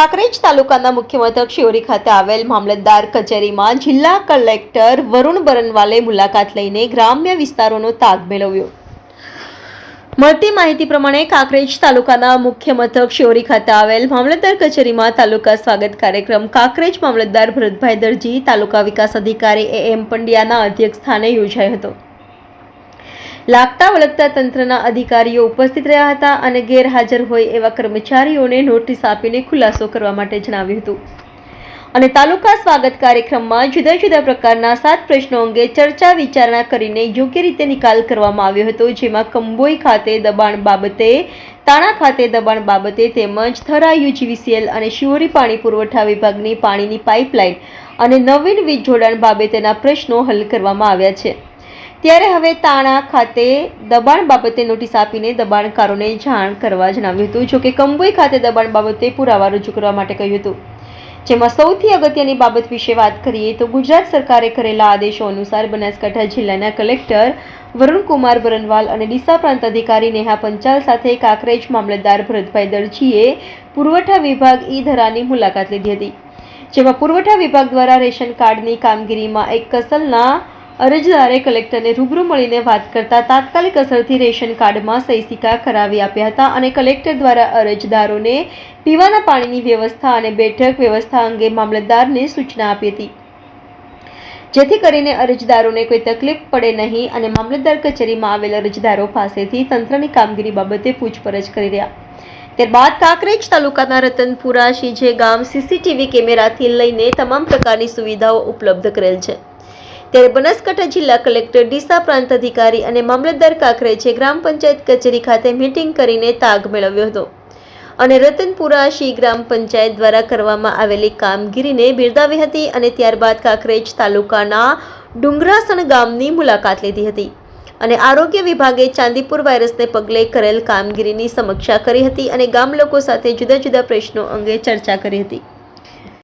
કાંકરેજ તાલુકાના મુખ્ય મથક શિહોરી ખાતે આવેલ મામલતદાર કચેરીમાં જિલ્લા કલેક્ટર વરુણ બરનવાલે મુલાકાત લઈને ગ્રામ્ય વિસ્તારોનો તાગ મેળવ્યો. મળતી માહિતી પ્રમાણે કાંકરેજ તાલુકાના મુખ્ય મથક શિહોરી ખાતે આવેલ મામલતદાર કચેરીમાં તાલુકા સ્વાગત કાર્યક્રમ કાંકરેજ મામલતદાર ભરતભાઈ દરજી, તાલુકા વિકાસ અધિકારી એ એમ પંડ્યાના અધ્યક્ષ સ્થાને યોજાયો હતો. લાગતા વળગતા તંત્રના અધિકારીઓ ઉપસ્થિત રહ્યા હતા અને ગેરહાજર હોય એવા કર્મચારીઓને નોટિસ આપીને ખુલાસો કરવા માટે જણાવ્યું હતું. અને તાલુકા સ્વાગત કાર્યક્રમમાં જુદા જુદા પ્રકારના સાત પ્રશ્નો અંગે ચર્ચા વિચારણા કરીને યોગ્ય રીતે નિકાલ કરવામાં આવ્યો હતો, જેમાં કંબોઈ ખાતે દબાણ બાબતે, તાણા ખાતે દબાણ બાબતે તેમજ થરા યુજીવીસીએલ અને શિવરી પાણી પુરવઠા વિભાગની પાણીની પાઇપલાઇન અને નવીન વીજ જોડાણ બાબતેના પ્રશ્નો હલ કરવામાં આવ્યા છે. ત્યારે હવે તાણા ખાતે દબાણ બાબતે નોટિસ આપીને દબાણકારોને જાણ કરવા જણાવ્યું હતું જોકે કંબોઈ ખાતે દબાણ બાબતે પુરાવા રજૂ કરવા માટે કહ્યું હતું. જેમાં સૌથી અગત્યની બાબત વિશે વાત કરીએ તો ગુજરાત સરકારે કરેલા આદેશો અનુસાર બનાસકાંઠા જિલ્લાના કલેક્ટર વરુણકુમાર બરનવાલ અને ડીસા પ્રાંત અધિકારી નેહા પંચાલ સાથે કાકરેજ મામલતદાર ભરતભાઈ દરજીએ પુરવઠા વિભાગ ઈ ધરાની મુલાકાત લીધી હતી. જેમાં પુરવઠા વિભાગ દ્વારા રેશન કાર્ડની કામગીરીમાં એક કસલના અરજદારે કલેક્ટરને રૂબરૂ મળીને વાત કરતા તાત્કાલિક અસરથી રેશન કાર્ડમાં સહી સિક્કા કરાવી આપ્યા હતા અને કલેક્ટર દ્વારા અરજદારોને પીવાના પાણીની વ્યવસ્થા અને બેઠક વ્યવસ્થા અંગે મામલતદારને સૂચના આપી હતી. જેથી કરીને અરજદારોને કોઈ તકલીફ પડે નહીં અને મામલતદાર કચેરીમાં આવેલ અરજદારો પાસેથી તંત્રની કામગીરી બાબતે પૂછપરછ કરી રહ્યા. ત્યારબાદ કાંકરેજ તાલુકાના રતનપુરા, શીજે ગામ, સીસીટીવી કેમેરાથી લઈને તમામ પ્રકારની સુવિધાઓ ઉપલબ્ધ કરેલ છે. ત્યારે બનાસકાંઠા જિલ્લા કલેક્ટર, ડીસા પ્રાંત અધિકારી અને મામલતદાર કાકરેજે ગ્રામ પંચાયત કચેરી ખાતે મીટિંગ કરીને તાગ મેળવ્યો હતો. અને રતનપુરા શી ગ્રામ પંચાયત દ્વારા કરવામાં આવેલી કામગીરીને બિરદાવી હતી અને ત્યારબાદ કાકરેજ તાલુકાના ડુંગરાસણ ગામની મુલાકાત લીધી હતી. અને આરોગ્ય વિભાગે ચાંદીપુર વાયરસને પગલે કરેલ કામગીરીની સમીક્ષા કરી હતી અને ગામ લોકો સાથે જુદા જુદા પ્રશ્નો અંગે ચર્ચા કરી હતી.